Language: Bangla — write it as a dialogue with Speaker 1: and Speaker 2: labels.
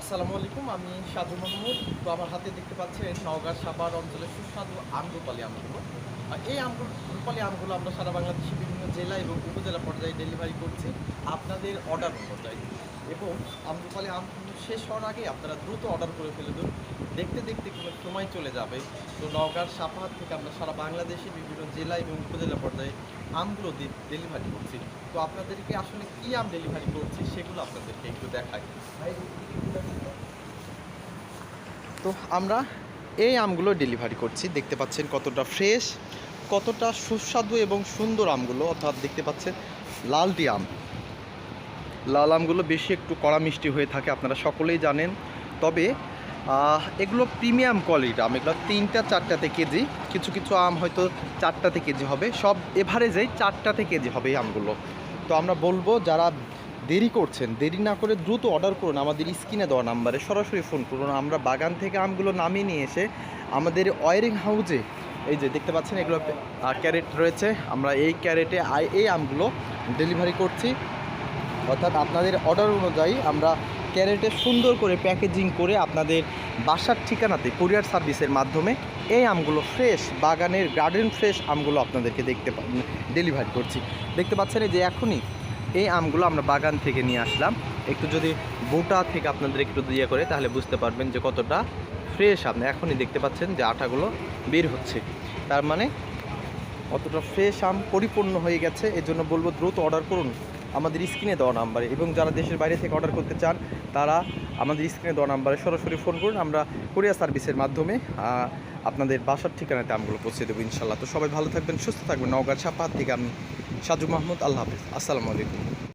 Speaker 1: আসসালামু আলাইকুম, আমি সাজু মাহমুদ। তো আমার হাতে দেখতে পাচ্ছেন নওগাঁ সাভার অঞ্চলের সুস্বাদু আমরুপালি আমগুলো। এই আমগুলো রূপালি আমগুলো আমরা সারা বাংলাদেশের বিভিন্ন জেলা এবং উপজেলা পর্যায়ে ডেলিভারি করছি। আপনাদের অর্ডার অনুযায়ী। এবং আমরুপালি আম শেষ হওয়ার আগে আপনারা দ্রুত অর্ডার করে ফেলে দিন। দেখতে দেখতে কোনো সময় চলে যাবে। তো নওগাঁর সাপাহার থেকে আমরা সারা বাংলাদেশে বিভিন্ন জেলা এবং উপজেলা পর্যায়ে আমগুলো ডেলিভারি করছি। তো আপনাদেরকে আসলে কী আম ডেলিভারি করছি সেগুলো আপনাদেরকে একটু দেখাই। তো আমরা এই আমগুলো ডেলিভারি করছি। দেখতে পাচ্ছেন কতটা ফ্রেশ, কতটা সুস্বাদু এবং সুন্দর আমগুলো। অর্থাৎ দেখতে পাচ্ছেন লালটি আম। লাল আমগুলো বেশি একটু কড়া মিষ্টি হয়ে থাকে, আপনারা সকলেই জানেন। তবে এগুলো প্রিমিয়াম কোয়ালিটি আম। এগুলো তিনটা, চারটাতে কেজি। কিছু কিছু আম হয়তো চারটাতে কেজি হবে। সব এভারেজেই চারটাতে কেজি হবে এই আমগুলো। তো আমরা বলব, যারা দেরি করছেন, দেরি না করে দ্রুত অর্ডার করুন। আমাদের স্ক্রিনে দেওয়া নাম্বারে সরাসরি ফোন করুন। আমরা বাগান থেকে আমগুলো নামিয়ে নিয়ে এসে আমাদের ওয়ারিং হাউজে এই যে দেখতে পাচ্ছেন এগুলো ক্যারেট রয়েছে। আমরা এই ক্যারেটে এই আমগুলো ডেলিভারি করছি। অর্থাৎ আপনাদের অর্ডার অনুযায়ী আমরা ক্যারেটে সুন্দর করে প্যাকেজিং করে আপনাদের বাসার ঠিকানাতে কুরিয়ার সার্ভিসের মাধ্যমে এই আমগুলো ফ্রেশ বাগানের গার্ডেন ফ্রেশ আমগুলো আপনাদেরকে দেখতে ডেলিভারি করছি। দেখতে পাচ্ছেন যে এখনই এই আমগুলো আমরা বাগান থেকে নিয়ে আসলাম। একটু যদি বোটা থেকে আপনাদের একটু দিয়ে করে, তাহলে বুঝতে পারবেন যে কতটা ফ্রেশ আপনি। এখনই দেখতে পাচ্ছেন যে আটাগুলো বের হচ্ছে। তার মানে অতটা ফ্রেশ আম পরিপূর্ণ হয়ে গেছে। এজন্য বলব দ্রুত অর্ডার করুন। আমাদের স্ক্রিনে দেওয়া নাম্বারে এবং যারা দেশের বাইরে থেকে অর্ডার করতে চান, তারা আমাদের স্ক্রিনে দেওয়া নাম্বারে সরাসরি ফোন করুন। আমরা কোরিয়া সার্ভিসের মাধ্যমে আপনাদের বাসার ঠিকানাতে আমগুলো পৌঁছে দেবো ইনশাল্লাহ তো সবাই ভালো থাকবেন, সুস্থ থাকবেন। নওগাঁ ছাপাহাত থেকে আমি সাজু মাহমুদ। আল্লাহ হাফিজ। আসসালামু আলাইকুম।